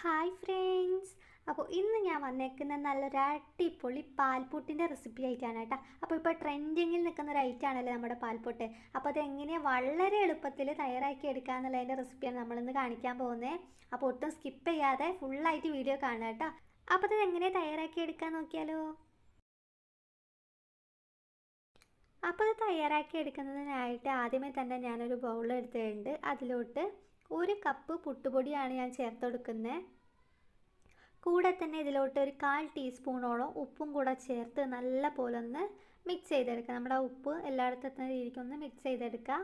Hi friends. അപ്പോൾ ഇന്ന് ഞാൻ വന്നേക്കുന്ന നല്ലൊരു അടിപൊളി പാൽപ്പൊട്ടിന്റെ റെസിപ്പി ആയിട്ടാണ് കേട്ടോ. അപ്പോൾ ഇപ്പോൾ ട്രെൻഡിങ്ങിൽ നിൽക്കുന്ന ഒരു ഐറ്റം ആണല്ലോ നമ്മുടെ പാൽപ്പൊട്ട് അപ്പോൾ അതെങ്ങനെ വളരെ എളുപ്പത്തിൽ തയ്യാറാക്കി എടുക്കുക എന്നുള്ളതിന്റെ റെസിപ്പിയാണ് നമ്മളിന്ന് കാണിക്കാൻ പോകുന്നത് അപ്പോൾ ഒട്ടും സ്കിപ്പ് ചെയ്യാതെ ഫുള്ളായിട്ട് വീഡിയോ കാണുക കേട്ടോ. അപ്പോൾ അത് എങ്ങനെ തയ്യാറാക്കി എടുക്കാൻ നോക്കിയാലോ? അപ്പോൾ അത് തയ്യാറാക്കി എടുക്കുന്നതിനായിട്ട് ആദ്യമേ തന്നെ ഞാനൊരു ബൗൾ എടുത്തിട്ടുണ്ട്. അതിലോട്ട് ഒരു കപ്പ് പുട്ടുപൊടിയാണ് ഞാൻ ചേർത്ത് കൊടുക്കുന്നത് കൂടെ തന്നെ ഇതിലോട്ട് ഒരു കാൽ ടീസ്പൂണോളം ഉപ്പും കൂടെ ചേർത്ത് നല്ല പോലെ ഒന്ന് മിക്സ് ചെയ്തെടുക്കുക. നമ്മുടെ ഉപ്പ് എല്ലായിടത്തും എത്തുന്ന രീതിക്ക് ഒന്ന് മിക്സ് ചെയ്തെടുക്കുക.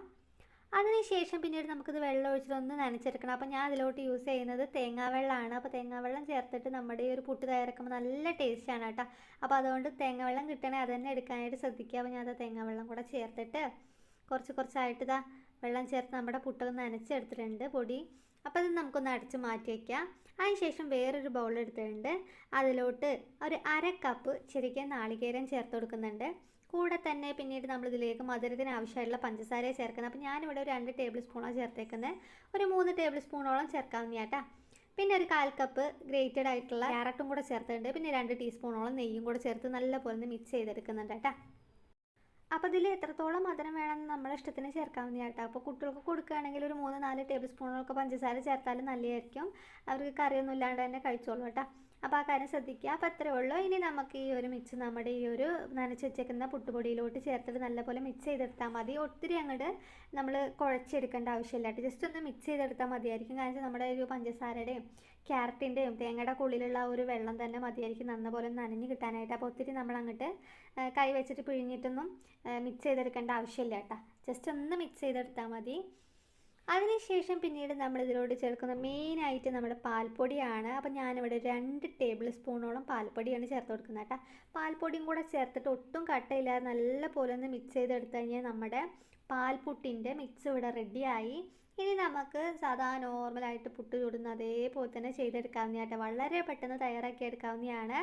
അതിനുശേഷം പിന്നീട് നമുക്കിത് വെള്ളം ഒഴിച്ചിട്ടൊന്ന് നനച്ചെടുക്കണം. അപ്പോൾ ഞാൻ അതിലോട്ട് യൂസ് ചെയ്യുന്നത് തേങ്ങാവെള്ളമാണ് അപ്പോൾ തേങ്ങാവെള്ളം ചേർത്തിട്ട് നമ്മുടെ ഈ ഒരു പുട്ട് തയ്യാറാക്കുമ്പോൾ നല്ല ടേസ്റ്റാണ് കേട്ടോ. അപ്പോൾ അതുകൊണ്ട് തേങ്ങാവെള്ളം കിട്ടണേ അത് തന്നെ എടുക്കാനായിട്ട് ശ്രദ്ധിക്കുക. അപ്പോൾ ഞാൻ അത് തേങ്ങാവെള്ളം കൂടെ ചേർത്തിട്ട് കുറച്ച് കുറച്ചായിട്ട് ഇതാ വെള്ളം ചേർത്ത് നമ്മുടെ പുട്ടൊക്കെ നനച്ചെടുത്തിട്ടുണ്ട് പൊടി. അപ്പോൾ ഇത് നമുക്കൊന്ന് അടച്ച് മാറ്റി വയ്ക്കാം അതിനുശേഷം വേറൊരു ബൗൾ എടുത്തിട്ടുണ്ട്. അതിലോട്ട് ഒരു അര കപ്പ് ചെറിയ നാളികേരം ചേർത്ത് കൊടുക്കുന്നുണ്ട്. കൂടെ തന്നെ പിന്നീട് നമ്മൾ ഇതിലേക്ക് മധുരത്തിന് ആവശ്യമായിട്ടുള്ള പഞ്ചസാര ചേർക്കുന്നത്. അപ്പോൾ ഞാനിവിടെ ഒരു രണ്ട് ടേബിൾ സ്പൂണാണ് ചേർത്തേക്കുന്നത് ഒരു മൂന്ന് ടേബിൾ സ്പൂണോളം ചേർക്കാവുന്നതാട്ടാ പിന്നെ ഒരു കാൽ കപ്പ് ഗ്രേറ്റഡ് ആയിട്ടുള്ള ക്യാരറ്റും കൂടെ ചേർത്തിട്ടുണ്ട്. പിന്നെ രണ്ട് ടീസ്പൂണോളം നെയ്യും കൂടെ ചേർത്ത് നല്ലപോലെ മിക്സ് ചെയ്തെടുക്കുന്നുണ്ട് കേട്ടോ. അപ്പോൾ ഇതിൽ എത്രത്തോളം മധുരം വേണമെന്ന് നമ്മുടെ ഇഷ്ടത്തിന് ചേർക്കാവുന്ന കേട്ടോ അപ്പോൾ കുട്ടികൾക്ക് കൊടുക്കുകയാണെങ്കിൽ ഒരു മൂന്ന് നാല് ടേബിൾ സ്പൂണൊക്കെ പഞ്ചസാര ചേർത്താലും നല്ലതായിരിക്കും. അവർക്ക് കറിയൊന്നും ഇല്ലാണ്ട് തന്നെ കഴിച്ചോളൂ കേട്ടോ. അപ്പോൾ ആ കാര്യം ശ്രദ്ധിക്കുക. അപ്പോൾ അത്രേ ഉള്ളൂ. ഇനി നമുക്ക് ഈ ഒരു മിക്സ് നമ്മുടെ ഈ ഒരു നനച്ച് വെച്ചേക്കുന്ന പുട്ടുപൊടിയിലോട്ട് ചേർത്തിട്ട് നല്ലപോലെ മിക്സ് ചെയ്തെടുത്താൽ മതി. ഒത്തിരി അങ്ങോട്ട് നമ്മൾ കുഴച്ചെടുക്കേണ്ട ആവശ്യമില്ല. ജസ്റ്റ് ഒന്ന് മിക്സ് ചെയ്തെടുത്താൽ മതിയായിരിക്കും. കാരണം നമ്മുടെ ഒരു പഞ്ചസാരയുടെയും ക്യാരറ്റിന്റെയും തേങ്ങയുടെ ഉള്ളിലുള്ള ഒരു വെള്ളം തന്നെ മതിയായിരിക്കും നന്നപോലെ നനഞ്ഞ് കിട്ടാനായിട്ട്. അപ്പോൾ ഒത്തിരി നമ്മൾ അങ്ങോട്ട് കൈ വെച്ചിട്ട് പിഴിഞ്ഞിട്ടൊന്നും മിക്സ് ചെയ്തെടുക്കേണ്ട ആവശ്യമില്ല കേട്ടോ. ജസ്റ്റ് ഒന്ന് മിക്സ് ചെയ്തെടുത്താൽ മതി. അതിനുശേഷം പിന്നീട് നമ്മൾ ഇതിലോട്ട് ചേർക്കുന്ന മെയിനായിട്ട് നമ്മുടെ പാൽപ്പൊടിയാണ്. അപ്പോൾ ഞാനിവിടെ രണ്ട് ടേബിൾ സ്പൂണോളം പാൽപ്പൊടിയാണ് ചേർത്ത് കൊടുക്കുന്നത് കേട്ടോ. പാൽപ്പൊടിയും കൂടെ ചേർത്തിട്ട് ഒട്ടും കട്ടയില്ലാതെ നല്ല പോലെ ഒന്ന് മിക്സ് ചെയ്തെടുത്തു കഴിഞ്ഞാൽ നമ്മുടെ പാൽപുട്ടിന്റെ മിക്സ് ഇവിടെ റെഡിയായി ഇനി നമുക്ക് സാധാ നോർമലായിട്ട് പുട്ട് ചൂടുന്ന അതേപോലെ തന്നെ ചെയ്തെടുക്കാവുന്നതായിട്ട് വളരെ പെട്ടെന്ന് തയ്യാറാക്കി എടുക്കാവുന്നതാണ്.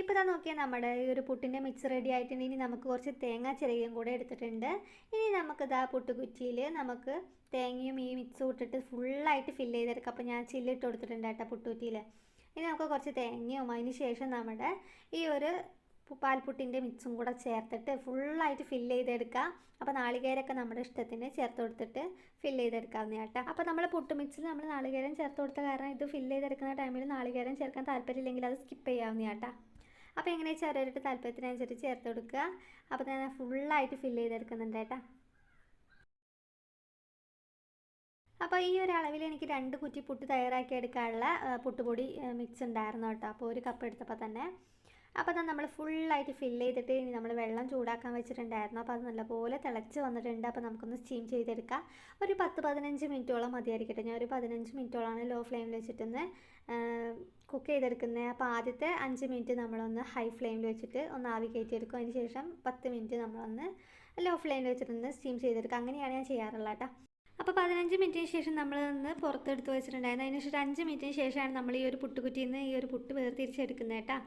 ഇപ്പോൾ ഇതാ നോക്കിയാൽ നമ്മുടെ ഈ ഒരു പുട്ടിന്റെ മിക്സ് റെഡി ആയിട്ടുണ്ട് ഇനി നമുക്ക് കുറച്ച് തേങ്ങ ചിരകിയും കൂടെ എടുത്തിട്ടുണ്ട്. ഇനി നമുക്കിതാ പുട്ടുകുറ്റിയിൽ നമുക്ക് തേങ്ങയും ഈ മിക്സ് ഇട്ടിട്ട് ഫുള്ളായിട്ട് ഫില്ല് ചെയ്തെടുക്കാം. അപ്പോൾ ഞാൻ ചില്ലിട്ട് കൊടുത്തിട്ടുണ്ട് കേട്ടോ പുട്ടുകുറ്റിയിൽ. ഇനി നമുക്ക് കുറച്ച് തേങ്ങയും അതിന് ശേഷം നമ്മുടെ ഈ ഒരു പാൽപുട്ടിന്റെ മിക്സും കൂടെ ചേർത്തിട്ട് ഫുള്ളായിട്ട് ഫില്ല് ചെയ്തെടുക്കാം. അപ്പോൾ നാളികേരമൊക്കെ നമ്മുടെ ഇഷ്ടത്തിന് ചേർത്ത് കൊടുത്തിട്ട് ഫില്ല് ചെയ്തെടുക്കാവുന്ന കേട്ടോ. അപ്പോൾ നമ്മൾ പുട്ട് മിക്സിൽ നമ്മൾ നാളികേരം ചേർത്ത് കൊടുത്ത കാരണം ഇത് ഫില്ല് ചെയ്തെടുക്കുന്ന ടൈമിൽ നാളികേരം ചേർക്കാൻ താല്പര്യമില്ലെങ്കിൽ അത് സ്കിപ്പ് ചെയ്യാവുന്ന കേട്ടോ. അപ്പോൾ എങ്ങനെ ചെറിയൊരു താല്പര്യത്തിനനുസരിച്ച് ചേർത്ത് കൊടുക്കുക. അപ്പോൾ ഞാൻ ഫുള്ളായിട്ട് ഫില്ല് ചെയ്തെടുക്കുന്നുണ്ട് കേട്ടോ. അപ്പോൾ ഈ ഒരു അളവിൽ എനിക്ക് രണ്ട് കുറ്റി പുട്ട് തയ്യാറാക്കി എടുക്കാനുള്ള പുട്ടുപൊടി മിക്സ് ഉണ്ടായിരുന്നു കേട്ടോ. അപ്പോൾ ഒരു കപ്പ് എടുത്തപ്പോൾ തന്നെ. അപ്പോൾ അത് നമ്മൾ ഫുള്ളായിട്ട് ഫില്ല് ചെയ്തിട്ട് ഇനി നമ്മൾ വെള്ളം ചൂടാക്കാൻ വെച്ചിട്ടുണ്ടായിരുന്നു. അപ്പോൾ അത് നല്ലപോലെ തിളച്ച് വന്നിട്ടുണ്ട്. അപ്പോൾ നമുക്കൊന്ന് സ്റ്റീം ചെയ്തെടുക്കാം. ഒരു പത്ത് പതിനഞ്ച് മിനിറ്റോളം മതിയായിരിക്കട്ടെ. ഞാൻ ഒരു പതിനഞ്ച് മിനിറ്റോളമാണ് ലോ ഫ്ലെയിമിൽ വെച്ചിട്ടൊന്ന് കുക്ക് ചെയ്തെടുക്കുന്നത് അപ്പോൾ ആദ്യത്തെ അഞ്ച് മിനിറ്റ് നമ്മളൊന്ന് ഹൈ ഫ്ലെയിമിൽ വെച്ചിട്ട് ഒന്ന് ആവി കയറ്റിയെടുക്കും. അതിന് ശേഷം പത്ത് മിനിറ്റ് നമ്മളൊന്ന് ലോ ഫ്ലെയിമിൽ വെച്ചിട്ടൊന്ന് സ്റ്റീം ചെയ്തെടുക്കുക അങ്ങനെയാണ് ഞാൻ ചെയ്യാറുള്ളത് കേട്ടോ. അപ്പോൾ പതിനഞ്ച് മിനിറ്റിന് ശേഷം നമ്മൾ നിന്ന് പുറത്തെടുത്ത് വെച്ചിട്ടുണ്ടായിരുന്നു. അതിന് ശേഷം അഞ്ച് മിനിറ്റിന് ശേഷമാണ് നമ്മൾ ഈ ഒരു പുട്ടുകുറ്റിയിൽ നിന്ന് ഈ ഒരു പുട്ട് വേർതിരിച്ചെടുക്കുന്നത് കേട്ടോ.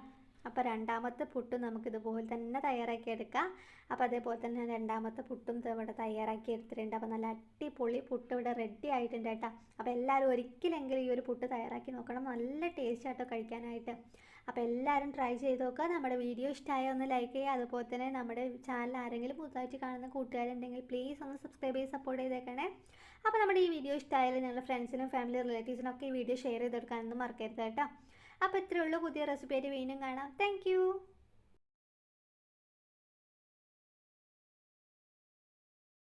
അപ്പോൾ രണ്ടാമത്തെ പുട്ടും നമുക്കിതുപോലെ തന്നെ തയ്യാറാക്കി എടുക്കാം. അപ്പോൾ അതേപോലെ തന്നെ രണ്ടാമത്തെ പുട്ടും ഇവിടെ തയ്യാറാക്കി എടുത്തിട്ടുണ്ട്. അപ്പോൾ നല്ല അടിപൊളി പുട്ട് ഇവിടെ റെഡി ആയിട്ടുണ്ട് കേട്ടോ. അപ്പോൾ എല്ലാവരും ഒരിക്കലെങ്കിലും ഈ ഒരു പുട്ട് തയ്യാറാക്കി നോക്കണം. നല്ല ടേസ്റ്റ് ആട്ടോ കഴിക്കാനായിട്ട്. അപ്പോൾ എല്ലാവരും ട്രൈ ചെയ്ത് നോക്കുക. നമ്മുടെ വീഡിയോ ഇഷ്ടമായ ഒന്ന് ലൈക്ക് ചെയ്യുക. അതുപോലെ തന്നെ നമ്മുടെ ചാനൽ ആരെങ്കിലും പുതുതായിട്ട് കാണുന്ന കൂട്ടുകാരുണ്ടെങ്കിൽ പ്ലീസ് ഒന്ന് സബ്സ്ക്രൈബ് ചെയ്ത് സപ്പോർട്ട് ചെയ്തേക്കണേ. അപ്പോൾ നമ്മുടെ ഈ വീഡിയോ ഇഷ്ടമായാലും ഞങ്ങളുടെ ഫ്രണ്ട്സിനും ഫാമിലി റിലേറ്റീവ്സിനും ഒക്കെ ഈ വീഡിയോ ഷെയർ ചെയ്ത് കൊടുക്കാനൊന്നും മറക്കരുത് കേട്ടോ. അപ്പോൾ ഇത്രയേ ഉള്ളൂ. പുതിയ റെസിപ്പി ആയിട്ട് വീണ്ടും കാണാം. താങ്ക്